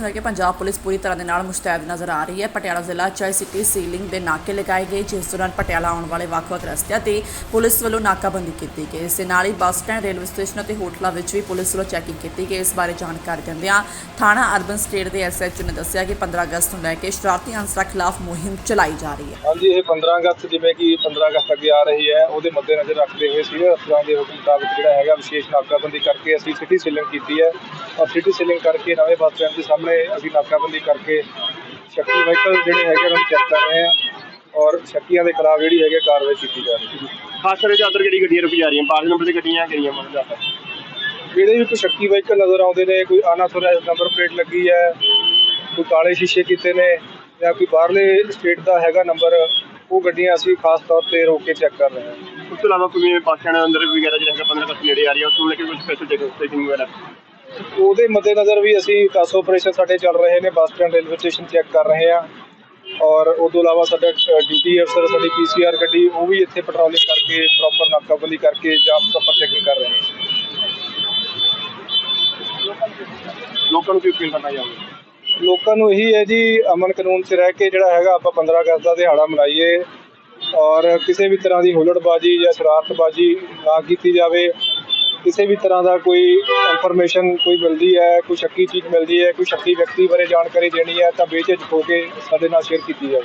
ਲੈ ਕੇ ਪੰਜਾਬ ਪੁਲਿਸ ਪੂਰੀ ਤਰ੍ਹਾਂ ਦੇ ਨਾਲ ਮੁਸ਼ਤੈਦ ਨਜ਼ਰ ਆ ਰਹੀ ਹੈ। ਪਟਿਆਲਾ ਜ਼ਿਲ੍ਹਾ ਚਾਈ ਸਿਟੀ ਸੀਲਿੰਗ ਦੇ ਨਾਕੇ ਲਗਾਏ ਗਏ, ਜਿਸ ਦੌਰਾਨ ਪਟਿਆਲਾ ਆਉਣ ਵਾਲੇ ਵੱਖ-ਵੱਖ ਰਸਤਿਆਂ ਤੇ ਪੁਲਿਸ ਵੱਲੋਂ ਨਾਕਾਬੰਦੀ ਕੀਤੀ ਗਈ। ਇਸ ਦੇ ਨਾਲ ਹੀ ਬੱਸ ਸਟੈਂਡ, ਰੇਲਵੇ ਸਟੇਸ਼ਨ ਅਤੇ ਹੋਟਲਾਂ ਵਿੱਚ ਵੀ ਪੁਲਿਸ ਵੱਲੋਂ ਚੈਕਿੰਗ ਕੀਤੀ ਗਈ। ਇਸ ਬਾਰੇ ਜਾਣਕਾਰੀ ਦਿੰਦਿਆਂ ਥਾਣਾ ਅਰਬਨ ਸਟੇਟ ਦੇ ਐਸਐਚਓ ਨੇ ਦੱਸਿਆ ਕਿ 15 ਅਗਸਤ ਨੂੰ ਲੈ ਕੇ ਸ਼ਰਾਰਤੀ ਅਨਸਰਾਂ ਖਿਲਾਫ ਮੁਹਿੰਮ ਚਲਾਈ ਜਾ ਰਹੀ ਹੈ। ਹਾਂਜੀ, ਇਹ 15 ਅਗਸਤ ਜਿਵੇਂ ਕਿ 15 ਅਗਸਤ ਅੱਗੇ ਆ ਰਹੀ ਹੈ, ਉਹਦੇ ਮੱਦੇਨਜ਼ਰ ਰੱਖਦੇ ਹੋਏ ਸੀਨੀਅਰ ਅਫਸਰਾਂ ਦੇ ਹੁਕਮ ਮੁਤਾਬਕ ਜਿਹੜਾ ਹੈਗਾ, ਵਿਸ਼ੇਸ਼ ਨਾਕਾਬੰਦੀ ਕਰਕੇ ਅਸੀਂ ਸਿਟੀ ਸੀਲਿੰਗ ਕੀਤੀ ਹੈ। ਔਰ ਸਿਟੀ ਸੀਲਿੰਗ ਕਰਕੇ ਨਵੇਂ ਬੱਸ ਸਟੈਂਡ ਦੇ ਸਾਹਮਣੇ ਅਸੀਂ ਨਾਕਾਬੰਦੀ ਕਰਕੇ ਸ਼ੱਕੀ ਵਹੀਕਲ ਜਿਹੜੇ ਹੈਗੇ ਉਹਨਾਂ ਨੂੰ ਚੈੱਕ ਕਰ ਰਹੇ ਹਾਂ ਔਰ ਸ਼ੱਕੀਆਂ ਦੇ ਖਿਲਾਫ ਜਿਹੜੀ ਹੈਗੀ ਕਾਰਵਾਈ ਕੀਤੀ ਜਾ ਰਹੀ ਹੈ। ਖਾਸ ਕਰਕੇ ਅੰਦਰ ਕਿਹੜੀ ਗੱਡੀਆਂ ਰੁਕ ਜਾ ਰਹੀਆਂ? ਬਾਹਰ ਨੰਬਰ ਦੀ ਗੱਡੀਆਂ ਕਿਹੜੀਆਂ ਮਨ ਜਾਂਦਾ ਜਿਹੜੇ ਵੀ ਕੋਈ ਸ਼ੱਕੀ ਵਹੀਕਲ ਨਜ਼ਰ ਆਉਂਦੇ ਨੇ ਕੋਈ ਅਨਆਥੋਰਾਈਜ਼ਡ ਨੰਬਰ ਪਲੇਟ ਲੱਗੀ ਹੈ ਕੋਈ ਕਾਲੇ ਸ਼ੀਸ਼ੇ ਕੀਤੇ ਨੇ ਜਾਂ ਕੋਈ ਬਾਹਰਲੇ ਸਟੇਟ ਦਾ ਹੈਗਾ ਨੰਬਰ ਉਹ ਗੱਡੀਆਂ ਅਸੀਂ ਖਾਸ ਤੌਰ ਤੇ ਰੋਕ ਕੇ ਚੈੱਕ ਕਰ ਰਹੇ ਹਾਂ। ਉਸ ਤੋਂ ਇਲਾਵਾ ਕੋਈ ਬੱਸ ਸਟੈਂਡ ਅੰਦਰ ਵਗੈਰਾ ਜਿਹੜਾ ਹੈਗਾ 15 ਅਗਸਤ ਨੇੜੇ ਆ ਰਹੀ ਹੈ ਉਸ ਨੂੰ ਲੈ ਕੇ ਕੋਈ ਸਪੈਸ਼ਲ ਚੈਕਿੰਗ ਵਗੈਰਾ? ਉਹਦੇ ਮੱਦੇਨਜ਼ਰ ਵੀ ਅਸੀਂ ਟਾਸ ਆਪਰੇਸ਼ਨ ਸਾਡੇ ਚੱਲ ਰਹੇ ਨੇ bus stand railway station check ਕਰ ਰਹੇ ਹਾਂ। ਔਰ ਉਹ ਤੋਂ ਇਲਾਵਾ ਸਾਡਾ ਡਿਊਟੀ ਅਫਸਰ ਸਾਡੀ ਪੀਸੀਆਰ ਗੱਡੀ ਉਹ ਵੀ ਇੱਥੇ ਪੈਟਰੋਲਿੰਗ ਕਰਕੇ ਪ੍ਰੋਪਰ ਨਾਕਾਬੰਦੀ ਕਰਕੇ ਜਾਂ ਪ੍ਰੋਪਰ ਚੈਕਿੰਗ ਕਰ ਰਹੇ ਨੇ। ਲੋਕਾਂ ਨੂੰ ਕੀ ਅਪੀਲ ਕਰਨਾ ਚਾਹੁੰਦੇ ਲੋਕਾਂ ਨੂੰ ਇਹੀ ਹੈ ਜੀ ਅਮਨ ਕਾਨੂੰਨ 'ਚ ਰਹਿ ਕੇ ਜਿਹੜਾ ਹੈਗਾ ਆਪਾਂ 15 ਅਗਸਤ ਦਾ ਦਿਹਾੜਾ ਮਨਾਈਏ। ਔਰ ਕਿਸੇ ਵੀ ਤਰ੍ਹਾਂ ਦੀ ਹੁਲੜਬਾਜ਼ੀ ਜਾਂ ਸ਼ਰਾਰਤਬਾਜ਼ੀ ਨਾ ਕੀਤੀ ਜਾਵੇ। ਕਿਸੇ ਵੀ ਤਰ੍ਹਾਂ ਦਾ ਕੋਈ ਇਨਫੋਰਮੇਸ਼ਨ ਕੋਈ ਮਿਲਦੀ ਹੈ, ਕੋਈ ਸ਼ੱਕੀ ਚੀਜ਼ ਮਿਲਦੀ ਹੈ, ਕੋਈ ਸ਼ੱਕੀ ਵਿਅਕਤੀ ਬਾਰੇ ਜਾਣਕਾਰੀ ਦੇਣੀ ਹੈ, ਤਾਂ ਬੇਝਿਜਕ ਹੋ ਕੇ ਸਾਡੇ ਨਾਲ ਸ਼ੇਅਰ ਕੀਤੀ ਜਾਵੇ।